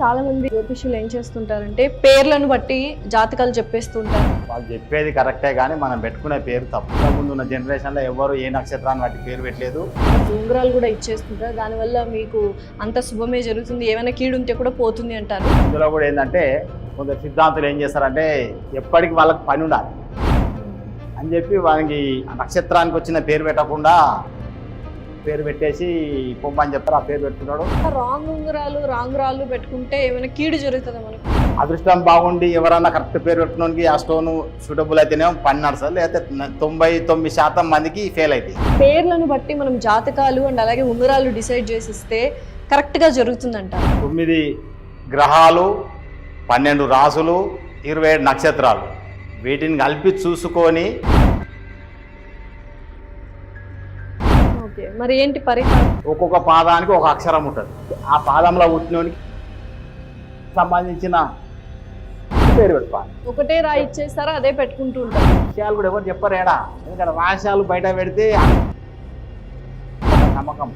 చాలా మంది జ్యోతిష్యులు ఏం చేస్తుంటారంటే పేర్లను బట్టి జాతకాలు చెప్పేస్తుంటారు. వాళ్ళు చెప్పేది కరెక్టే కానీ మనం పెట్టుకునే పేరు తప్పు ముందు ఉన్న జనరేషన్లో ఎవరు ఏ నక్షత్రాన్ని బట్టి పేరు పెట్టలేదు. ఉంగరాలు కూడా ఇచ్చేస్తుంటారు. దానివల్ల మీకు అంత శుభమే జరుగుతుంది. ఏమైనా కీడు ఉంటే కూడా పోతుంది అంటారు. ఇందులో కూడా ఏంటంటే కొందరు సిద్ధాంతులు ఏం చేస్తారంటే ఎప్పటికి వాళ్ళకి పని ఉండాలి. అని చెప్పి వాళ్ళకి నక్షత్రానికి వచ్చిన పేరు పెట్టకుండా పేరు పెట్టేసి పొమ్మని చెప్తారు ఆ పేరు పెట్టుకున్నాడు. రాంగ్ ఉంగరాలు రాంగ్ రాళ్ళు పెట్టుకుంటే ఏమైనా కీడు జరుగుతుందా మనకు? అదృష్టం బాగుండి ఎవరన్నా కరెక్ట్ పేరు పెట్టుకోనికి ఆ స్టోన్ సూటబుల్ అయితేనే పని నడుస్తుంది లేకపోతే తొంభై తొమ్మిది శాతం మందికి ఫెయిల్ అవుతాయి పేర్లను బట్టి మనం జాతకాలు అండ్ అలాగే ఉంగరాలు డిసైడ్ చేసిస్తే కరెక్ట్గా జరుగుతుందంట. తొమ్మిది గ్రహాలు పన్నెండు రాసులు ఇరవై ఏడు నక్షత్రాలు. వీటిని కలిపి చూసుకొని మరి ఏంటి పరిహారం? ఒక్కొక్క పాదానికి ఒక అక్షరం ఉంటుంది. ఆ పాదంలో పుట్టినోనికి సంబంధించిన పేరు పెట్టుకోవాలి. ఒకటే రాయి ఇచ్చేస్తారా అదే పెట్టుకుంటూ ఉంటారు. విషయాలు కూడా ఎవరు చెప్పరు ఏడా ఎందుకంటే రహస్యాలు బయట పెడితే నమ్మకం.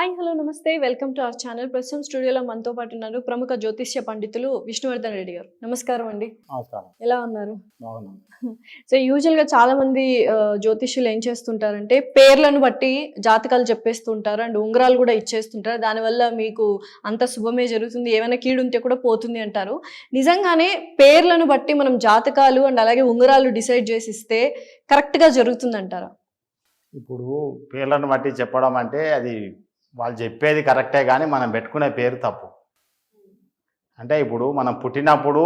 హాయ్ హలో నమస్తే. వెల్కమ్ టు అవర్ ఛానల్ ప్రస్తుతం స్టూడియోలో మనతో పాటు ఉన్నారు ప్రముఖ జ్యోతిష్య పండితులు విష్ణువర్ధన్ రెడ్డి గారు. నమస్కారం అండి. ఎలా ఉన్నారు? సో యూజువల్గా చాలా మంది జ్యోతిష్యులు ఏం చేస్తుంటారంటే పేర్లను బట్టి జాతకాలు చెప్పేస్తుంటారు అండ్ ఉంగరాలు కూడా ఇచ్చేస్తుంటారు. దానివల్ల మీకు అంత శుభమే జరుగుతుంది. ఏమైనా కీడు ఉంటే కూడా పోతుంది అంటారు. నిజంగానే పేర్లను బట్టి మనం జాతకాలు అండ్ అలాగే ఉంగరాలు డిసైడ్ చేసి ఇస్తే కరెక్ట్గా జరుగుతుందంటారా? ఇప్పుడు పేర్లను బట్టి చెప్పడం అంటే అది వాళ్ళు చెప్పేది కరెక్టే కానీ మనం పెట్టుకునే పేరు తప్పు. అంటే ఇప్పుడు మనం పుట్టినప్పుడు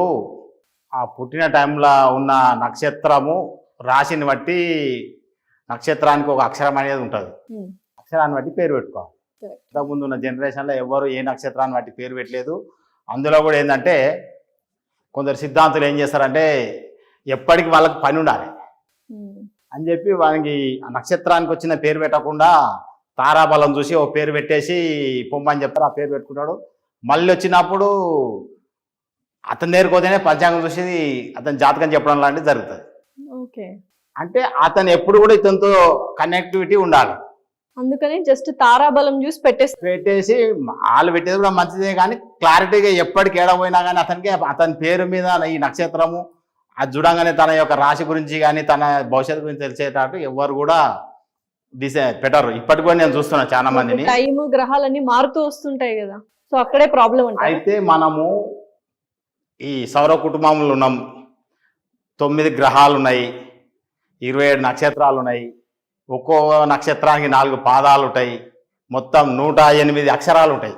ఆ పుట్టిన టైంలో ఉన్న నక్షత్రము రాశిని బట్టి నక్షత్రానికి ఒక అక్షరం అనేది ఉంటుంది. అక్షరాన్ని బట్టి పేరు పెట్టుకోవాలి. ఇంతకుముందు ఉన్న జనరేషన్లో ఎవరు ఏ నక్షత్రాన్ని బట్టి పేరు పెట్టలేదు. అందులో కూడా ఏంటంటే కొందరు సిద్ధాంతులు ఏం చేస్తారంటే ఎప్పటికి వాళ్ళకి పని ఉండాలి. అని చెప్పి వానికి ఆ నక్షత్రానికి వచ్చిన పేరు పెట్టకుండా తారాబలం చూసి ఓ పేరు పెట్టేసి పొమ్మని చెప్తారు ఆ పేరు పెట్టుకుంటాడు. మళ్ళీ వచ్చినప్పుడు అతని దగ్గరికి పోతేనే పంచాంగం చూసి అతని జాతకం చెప్పడం లాంటిది జరుగుతుంది. ఓకే. అంటే అతను ఎప్పుడు కూడా ఇతనితో కనెక్టివిటీ ఉండాలి. అందుకని జస్ట్ తారాబలం చూసి పెట్టేస్తారు పెట్టేసి వాళ్ళు పెట్టేది కూడా మంచిదే కానీ క్లారిటీగా ఎప్పటికి ఏడ పోయినా కానీ అతనికి అతని పేరు మీద ఈ నక్షత్రము అది చూడంగానే తన యొక్క రాశి గురించి కానీ తన భవిష్యత్తు గురించి తెలిసేటట్టు ఎవరు కూడా దిశ పెట్టరు ఇప్పటికి కూడా నేను చూస్తున్నా చాలా మందిని టైం గ్రహాలన్నీ మారుతూ వస్తుంటాయి కదా. సో అక్కడే ప్రాబ్లం అయితే మనము ఈ సౌర కుటుంబంలో ఉన్నాం. తొమ్మిది గ్రహాలు ఉన్నాయి ఇరవై ఏడు నక్షత్రాలు ఉన్నాయి ఒక్కో నక్షత్రానికి నాలుగు పాదాలు ఉంటాయి మొత్తం నూట ఎనిమిది అక్షరాలు ఉంటాయి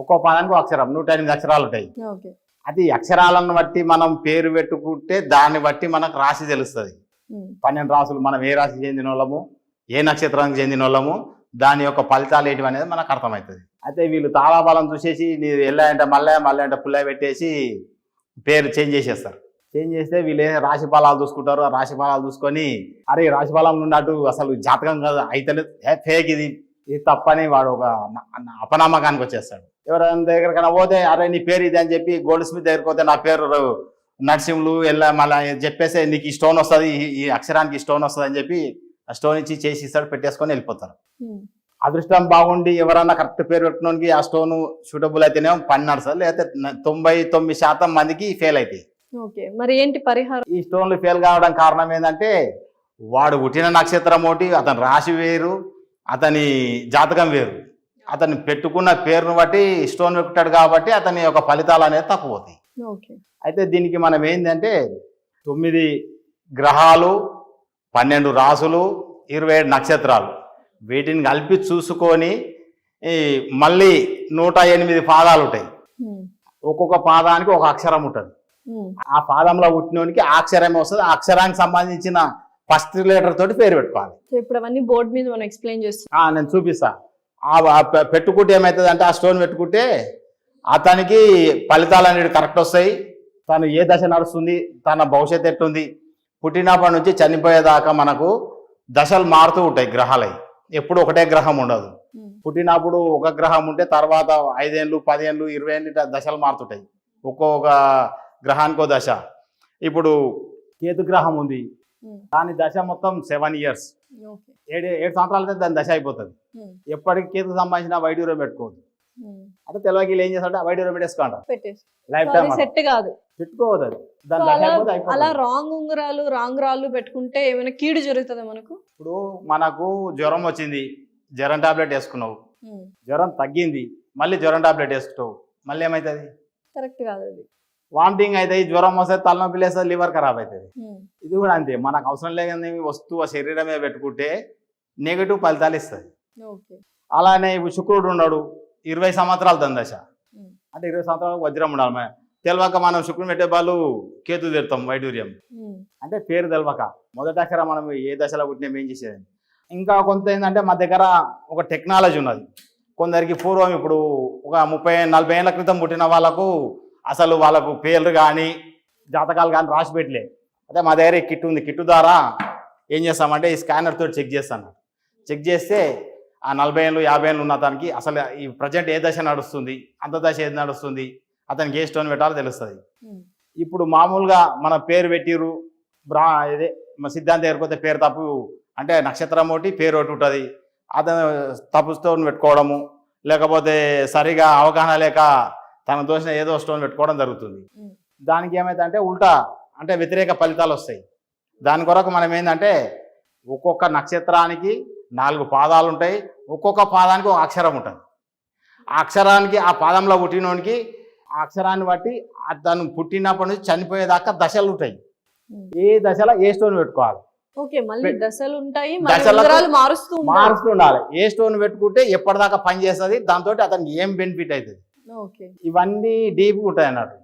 ఒక్కో పాదానికి ఒక అక్షరం. నూట ఎనిమిది అక్షరాలు ఉంటాయి అది అక్షరాలను బట్టి మనం పేరు పెట్టుకుంటే దాన్ని బట్టి మనకు రాశి తెలుస్తుంది. పన్నెండు రాసులు మనం ఏ రాశికి చెందిన వాళ్ళము ఏ నక్షత్రానికి చెందిన వాళ్ళము దాని యొక్క ఫలితాలు ఏంటివి అనేది మనకు అర్థమవుతుంది. అయితే వీళ్ళు తాళాబలం చూసేసి నీ వెళ్ళాయంటే మళ్ళీ మళ్ళీ అంటే పుల్ల పెట్టేసి పేరు చేంజ్ చేసేస్తారు. చేంజ్ చేస్తే వీళ్ళు ఏ రాశి ఫలాలు చూసుకుంటారు. ఆ రాశి ఫలాలు చూసుకొని అరే ఈ రాశి ఫలం ఉన్నట్టు అసలు జాతకం కాదు అయితలేదు. ఫేక్ ఇది. ఇది తప్పని వాడు ఒక అపనామకానికి వచ్చేస్తాడు. ఎవరైనా దగ్గరకైనా పోతే అరే నీ పేరు ఇది అని చెప్పి గోల్డ్ స్మిత్ దగ్గరికి పోతే నా పేరు నరసింహులు వెళ్ళా మళ్ళీ చెప్పేసి నీకు ఈ స్టోన్ వస్తుంది ఈ అక్షరానికి ఈ స్టోన్ వస్తుంది అని చెప్పి ఆ స్టోన్ ఇచ్చి చేసి ఇస్తాడు పెట్టేసుకొని వెళ్ళిపోతారు. అదృష్టం బాగుండి ఎవరన్నా కరెక్ట్ పేరు పెట్టుకోనికి ఆ స్టోన్ సూటబుల్ అయితేనే పని నడుస్తుంది లేకపోతే తొంభై తొమ్మిది శాతం మందికి ఫెయిల్ అవుతాయి మరి ఏంటి పరిహారం? ఈ స్టోన్లు ఫెయిల్ కావడం కారణం ఏంటంటే వాడు పుట్టిన నక్షత్రం ఒకటి అతని రాశి వేరు అతని జాతకం వేరు. అతను పెట్టుకున్న పేరును బట్టి స్టోన్ పెట్టుకుంటాడు కాబట్టి అతని యొక్క ఫలితాలు అనేది తక్కువ అవుతాయి. అయితే దీనికి మనం ఏంటంటే తొమ్మిది గ్రహాలు పన్నెండు రాసులు ఇరవై ఏడు నక్షత్రాలు. వీటిని కలిపి చూసుకొని ఈ మళ్ళీ నూట ఎనిమిది పాదాలు ఉంటాయి. ఒక్కొక్క పాదానికి ఒక అక్షరం ఉంటుంది. ఆ పాదంలో పుట్టినోనికి ఆ అక్షరమే వస్తుంది. ఆ అక్షరానికి సంబంధించిన ఫస్ట్ లెటర్ తోటి పేరు పెట్టుకోవాలి. సో ఇప్పుడు అవన్నీ బోర్డు మీద మనం ఎక్స్ప్లెయిన్ చేస్తాం నేను చూపిస్తా. పెట్టుకుంటే ఏమవుతుంది అంటే ఆ స్టోన్ పెట్టుకుంటే అతనికి ఫలితాలు అనేవి కరెక్ట్ వస్తాయి. తను ఏ దశ నడుస్తుంది తన భవిష్యత్తు ఎట్టుంది పుట్టినప్పటి నుంచి చనిపోయేదాకా మనకు దశలు మారుతూ ఉంటాయి గ్రహాలై. ఎప్పుడు ఒకటే గ్రహం ఉండదు. పుట్టినప్పుడు ఒక గ్రహం ఉంటే తర్వాత ఐదేళ్ళు పదేళ్ళు ఇరవై ఏళ్ళు దశలు మారుతుంటాయి. ఒక్కొక్క గ్రహానికో దశ. ఇప్పుడు కేతు గ్రహం ఉంది. దాని దశ మొత్తం సెవెన్ ఇయర్స్. ఏడు ఏడు సంవత్సరాలు అయితే దాని దశ అయిపోతుంది. ఎప్పటికి కేతుకు సంబంధించిన వైడ్యూరం పెట్టుకోవద్దు. అంటే తెలియకి ఏం చేస్తారంటే వైడ్యూరం పెట్టేసుకుంటారు పెట్టేసి లైఫ్ టైం సెట్ కాదు. పెట్టుకోవద్దు అది. దాని సో దశ అలా రాంగ్ ఉంగరాలు రాంగ్ రాళ్ళు పెట్టుకుంటే ఏమైనా కీడు జరుగుతుందా మనకు? ఇప్పుడు మనకు జ్వరం వచ్చింది. జ్వరం టాబ్లెట్ వేసుకున్నావు. జ్వరం తగ్గింది. మళ్ళీ జ్వరం టాబ్లెట్ వేసుకుంటావు. మళ్ళీ ఏమవుతుంది కరెక్ట్ కాదు అది. వామిటింగ్ అవుతాయి జ్వరం వస్తే తలనొప్పి లేస్తుంది లివర్ ఖరాబ్ అవుతుంది ఇది కూడా అంతే. మనకు అవసరం లేని వస్తువు శరీరమే పెట్టుకుంటే నెగిటివ్ ఫలితాలు ఇస్తుంది. అలానే ఇప్పుడు శుక్రుడు ఉన్నాడు. ఇరవై సంవత్సరాలు దాని దశ. ఉమ్, అంటే ఇరవై సంవత్సరాలకు వజ్రం ఉండాలి మన తెలియక మనం శుక్రుడు పెట్టే వాళ్ళు కేతు తిడతాం వైడూర్యం. అంటే పేరు తెలియక మొదటి అక్షరం మనం ఏ దశలో పుట్టినాం ఏం చేసేది? ఇంకా కొంత ఏంటంటే మా దగ్గర ఒక టెక్నాలజీ ఉన్నది. కొందరికి పూర్వం ఇప్పుడు ఒక ముప్పై నలభై ఏళ్ళ క్రితం పుట్టిన వాళ్ళకు అసలు వాళ్ళకు పేర్లు కానీ జాతకాలు కానీ రాసి పెట్టలే. అదే మా దగ్గర కిట్ ఉంది. కిట్ ద్వారా ఏం చేస్తామంటే ఈ స్కానర్ తోటి చెక్ చేస్తాను. చెక్ చేస్తే ఆ నలభై ఏళ్ళు యాభై ఏళ్ళు ఉన్న అతనికి అసలు ఈ ప్రజెంట్ ఏ దశ నడుస్తుంది? అంత దశ ఏది నడుస్తుంది? అతనికి ఏ స్టోన్ పెట్టాలో తెలుస్తుంది. ఇప్పుడు మామూలుగా మన పేరు పెట్టిరు బ్రా ఇదే సిద్ధాంతం ఏరిపోతే పేరు తప్పు అంటే నక్షత్రం ఒకటి పేరు ఒకటి ఉంటుంది. అతను తప్పు స్టోన్ పెట్టుకోవడము లేకపోతే సరిగా అవగాహన లేక తన దోషం ఏదో స్టోన్ పెట్టుకోవడం జరుగుతుంది. దానికి ఏమైందంటే ఉల్టా అంటే వ్యతిరేక ఫలితాలు వస్తాయి. దాని కొరకు మనం ఏంటంటే ఒక్కొక్క నక్షత్రానికి నాలుగు పాదాలు ఉంటాయి. ఒక్కొక్క పాదానికి ఒక అక్షరం ఉంటుంది. ఆ అక్షరానికి ఆ పాదంలో పుట్టినోనికి ఆ అక్షరాన్ని బట్టి తను పుట్టినప్పటి నుంచి చనిపోయేదాకా దశలు ఉంటాయి. ఏ దశలో ఏ స్టోన్ పెట్టుకోవాలి? ఓకే మళ్ళీ దశలు ఉంటాయి మారుస్తూ మారుస్తూ ఉండాలి. ఏ స్టోన్ పెట్టుకుంటే ఎప్పటిదాకా పని చేస్తుంది దాంతో అతనికి ఏం బెనిఫిట్ అవుతుంది? ఇవన్నీ డీప్ ఉంటాయి అన్నట్టు.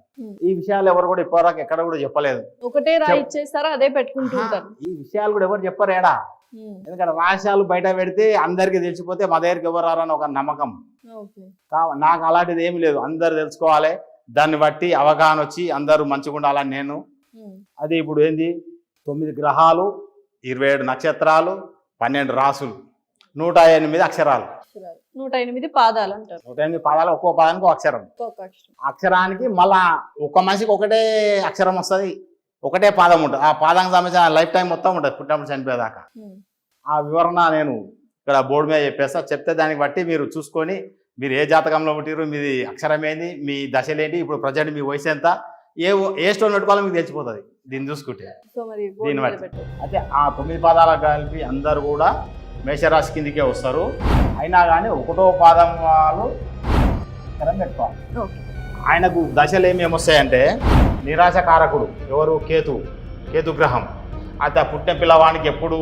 ఈ విషయాలు ఎవరు కూడా ఇప్పటిదాకా ఎక్కడ కూడా చెప్పలేదు. ఒకటే రాయి ఇచ్చేస్తారా అదే పెట్టుకుంటూ ఉంటారు. ఈ విషయాలు కూడా ఎవరు చెప్పరు ఏడా ఎందుకంటే రహస్యాలు బయట పెడితే అందరికీ తెలిసిపోతే మా దగ్గరికి ఎవరు రారని ఒక నమ్మకం. నాకు అలాంటిది ఏమీ లేదు. అందరు తెలుసుకోవాలి. దాన్ని బట్టి అవగాహన వచ్చి అందరూ మంచిగా ఉండాలని నేను. అది ఇప్పుడు ఏంది? తొమ్మిది గ్రహాలు ఇరవై ఏడు నక్షత్రాలు పన్నెండు రాసులు నూట ఎనిమిది అక్షరాలు. అక్షరాలు. నూట ఎనిమిది పాదాలు అంటారు. నూట ఎనిమిది పదాలు ఒక్కో పదానికి ఒక అక్షరం. ఒక్కొక్క అక్షరం. అక్షరానికి మళ్ళా ఒక మనిషికి ఒకటే అక్షరం వస్తుంది. ఒకటే పాదం ఉంటుంది. ఆ పాదానికి సంబంధించిన లైఫ్ టైం మొత్తం ఉంటుంది. పుట్టినప్పుడు చనిపోయేదాకా. ఉమ్, ఆ వివరణ నేను ఇక్కడ బోర్డు మీద చెప్పేస్తా. చెప్తే దాన్ని బట్టి మీరు చూసుకొని మీరు ఏ జాతకంలో పుట్టిరు మీది అక్షరం ఏంది మీ దశలేంటి ఇప్పుడు ప్రజెంట్ మీ వయసు ఎంత ఏ ఏ స్టోన్ పెట్టుకోవాలో మీకు తెలిసిపోతుంది. దీన్ని చూసుకుంటే. సో మరి బోర్డు దీన్ని మీద బట్టి. అయితే ఆ తొమ్మిది పాదాలకు కలిపి అందరు కూడా మేషరాశి కిందికే వస్తారు. అయినా కానీ ఒకటో పాదం వాళ్ళు పెట్టుకోవాలి. ఆయనకు దశలు ఏమేమి వస్తాయంటే నిరాశకారకుడు ఎవరు? కేతు. కేతు గ్రహం. అయితే ఆ పుట్టిన పిల్లవానికి ఎప్పుడు